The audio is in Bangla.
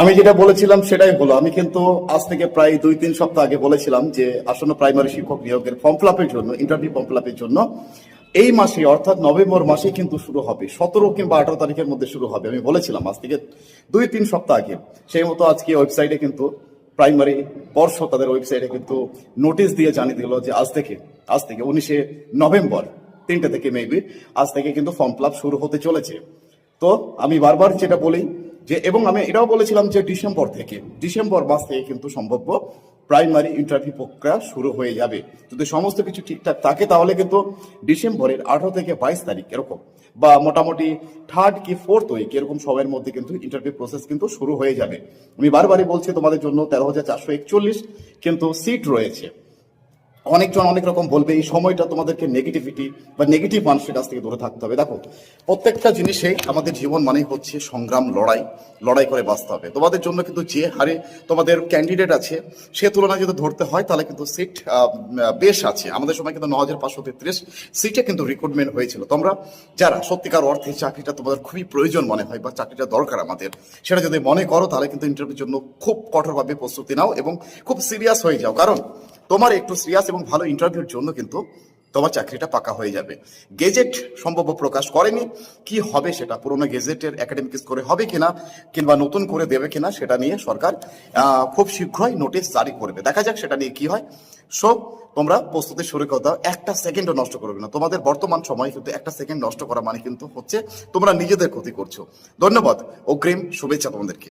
আমি যেটা বলেছিলাম সেটাই হলো, আমি কিন্তু আজ থেকে প্রায় দুই, তিন সপ্তাহ আগে বলেছিলাম যে আসন্ন প্রাইমারি শিক্ষক নিয়োগের ফর্ম ফিল জন্য ইন্টারভিউ ফর্ম ফিল জন্য এই মাসে, অর্থাৎ নভেম্বর মাসে কিন্তু শুরু হবে, সতেরো কিংবা আঠারো তারিখের মধ্যে শুরু হবে, আমি বলেছিলাম আজ থেকে দুই, তিন সপ্তাহ আগে। সেই মতো আজকে ওয়েবসাইটে কিন্তু প্রাইমারি পর্ষদ তাদের ওয়েবসাইটে কিন্তু নোটিশ দিয়ে জানিয়ে দিল যে আজ থেকে আজ থেকে উনিশে নভেম্বর, তিনটে থেকে মেবি আজ থেকে কিন্তু ফর্ম ফিল শুরু হতে চলেছে। তো আমি বারবার যেটা বলি যে, এবং আমি এটাও বলেছিলাম যে ডিসেম্বর থেকে, ডিসেম্বর মাস থেকে কিন্তু সম্ভাব্য প্রাইমারি ইন্টারভিউ প্রক্রিয়া শুরু হয়ে যাবে। যদি সমস্ত কিছু ঠিকঠাক থাকে, তাহলে কিন্তু ডিসেম্বরের আঠারো থেকে বাইশ তারিখ এরকম, বা মোটামুটি থার্ড কি ফোর্থ উইক এরকম সময়ের মধ্যে কিন্তু ইন্টারভিউ প্রসেস কিন্তু শুরু হয়ে যাবে। আমি বারবারই বলছি, তোমাদের জন্য তেরো হাজার চারশো একচল্লিশ কিন্তু সিট রয়েছে। অনেকজন অনেক রকম বলবে, এই সময়টা তোমাদেরকে নেগেটিভিটি বা নেগেটিভ মানুষের কাছ থেকে দূরে থাকতে হবে। দেখো, প্রত্যেকটা জিনিসেই আমাদের জীবন মানেই হচ্ছে সংগ্রাম, লড়াই লড়াই করে বাঁচতে হবে। তোমাদের জন্য কিন্তু যে হারে তোমাদের ক্যান্ডিডেট আছে, সে তুলনায় যদি ধরতে হয়, তাহলে কিন্তু সিট বেশ আছে। আমাদের সময় কিন্তু ন হাজার পাঁচশো তেত্রিশ সিটে কিন্তু রিক্রুটমেন্ট হয়েছিল। তোমরা যারা সত্যিকার অর্থে চাকরিটা তোমাদের খুবই প্রয়োজন মনে হয় বা চাকরিটা দরকার আমাদের, সেটা যদি মনে করো, তাহলে কিন্তু ইন্টারভিউর জন্য খুব কঠোরভাবে প্রস্তুতি নাও এবং খুব সিরিয়াস হয়ে যাও। কারণ তোমার একটু সিরিয়াস এবং ভালো ইন্টারভিউর জন্য কিন্তু তোমার চাকরিটা পাকা হয়ে যাবে। গেজেট সম্ভব প্রকাশ করেনি। কি হবে সেটা পুরোনো গেজেটের একাডেমিক স্কোরে হবে কিনা, কিংবা নতুন করে দেবে কিনা সেটা নিয়ে সরকার খুব শীঘ্রই নোটিশ জারি করবে। দেখা যাক সেটা নিয়ে কি হয়। সো তোমরা প্রস্তুতি শুরু করে। দাও একটা সেকেন্ডও নষ্ট করবে না। তোমাদের বর্তমান সময় কিন্তু একটা সেকেন্ড নষ্ট করা মানে কিন্তু হচ্ছে তোমরা নিজেদের ক্ষতি করছ। ধন্যবাদ। অগ্রিম শুভেচ্ছা তোমাদেরকে।